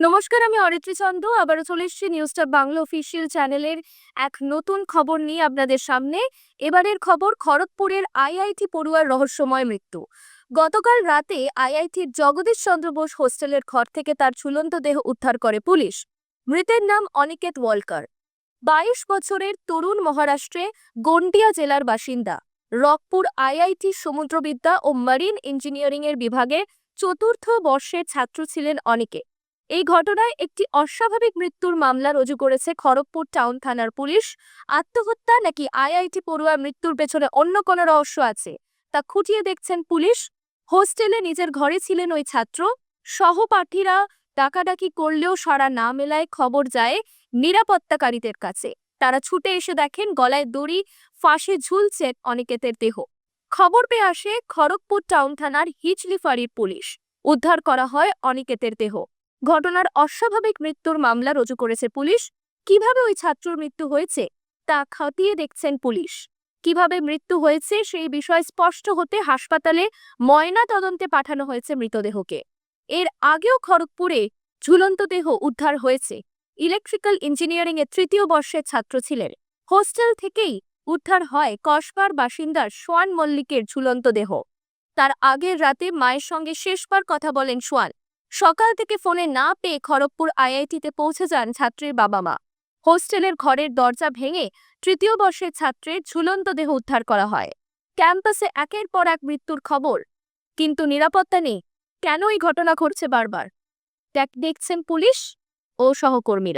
নমস্কার, আমি অরিত্রী চন্দ। আবারও চলে এসেছি নিউজটা বাংলা অফিসিয়াল চ্যানেলের এক নতুন খবর নিয়ে আপনাদের সামনে। এবারের খবর, খড়গপুরের আইআইটি পড়ুয়ার রহস্যময় মৃত্যু। গতকাল রাতে আইআইটির জগদীশ চন্দ্র বোস হোস্টেলের ঘর থেকে তার ঝুলন্ত দেহ উদ্ধার করে পুলিশ। মৃতের নাম অনিকেত ওয়ালকার। বাইশ বছরের তরুণ মহারাষ্ট্রে গন্ডিয়া জেলার বাসিন্দা। রকপুর আইআইটি সমুদ্রবিদ্যা ও মারিন ইঞ্জিনিয়ারিং এর বিভাগে চতুর্থ বর্ষের ছাত্র ছিলেন অনিকে এই ঘটনায় একটি অস্বাভাবিক মৃত্যুর মামলা রুজু করেছে খড়গপুর টাউন থানার পুলিশ। আত্মহত্যা নাকি আইআইটি পড়ুয়ার মৃত্যুর পেছনে অন্য কোনো রহস্য আছে? তা খুঁটিয়ে দেখছেন পুলিশ। হোস্টেলে নিজের ঘরে ছিলেন ওই ছাত্র। সহপাঠীরা ডাকাডাকি করলেও সারা না মেলায় খবর যায় নিরাপত্তাকারীদের কাছে। তারা ছুটে এসে দেখেন গলায় দড়ি, ফাঁসে ঝুলছে অনিকেতের দেহ। খবর পেয়ে আসে খড়গপুর টাউন থানার হিচলি ফাঁড়ির পুলিশ। উদ্ধার করা হয় অনিকেতের দেহ। ঘটনার অস্বাভাবিক মৃত্যুর মামলা রুজু করেছে পুলিশ। কীভাবে ওই ছাত্রর মৃত্যু হয়েছে তা খতিয়ে দেখছেন পুলিশ। কীভাবে মৃত্যু হয়েছে সেই বিষয় স্পষ্ট হতে হাসপাতালে ময়না তদন্তে পাঠানো হয়েছে মৃতদেহকে। এর আগেও খড়গপুরে ঝুলন্ত দেহ উদ্ধার হয়েছে। ইলেকট্রিক্যাল ইঞ্জিনিয়ারিং এর তৃতীয় বর্ষের ছাত্র ছিলেন। হোস্টেল থেকেই উদ্ধার হয় কসবার বাসিন্দার সোয়ান মল্লিকের ঝুলন্ত দেহ। তার আগের রাতে মায়ের সঙ্গে শেষবার কথা বলেন সোয়ান। সকাল থেকে ফোনে না পেয়ে খড়গপুর আইআইটিতে পৌঁছে যান ছাত্রীর বাবা মা হোস্টেলের ঘরের দরজা ভেঙে তৃতীয় বর্ষের ছাত্রের ঝুলন্ত দেহ উদ্ধার করা হয়। ক্যাম্পাসে একের পর এক মৃত্যুর খবর। কিন্তু নিরাপত্তা নেই। কেন এই ঘটনা ঘটছে বারবার? দেখ- দেখছেন পুলিশ ও সহকর্মীরা।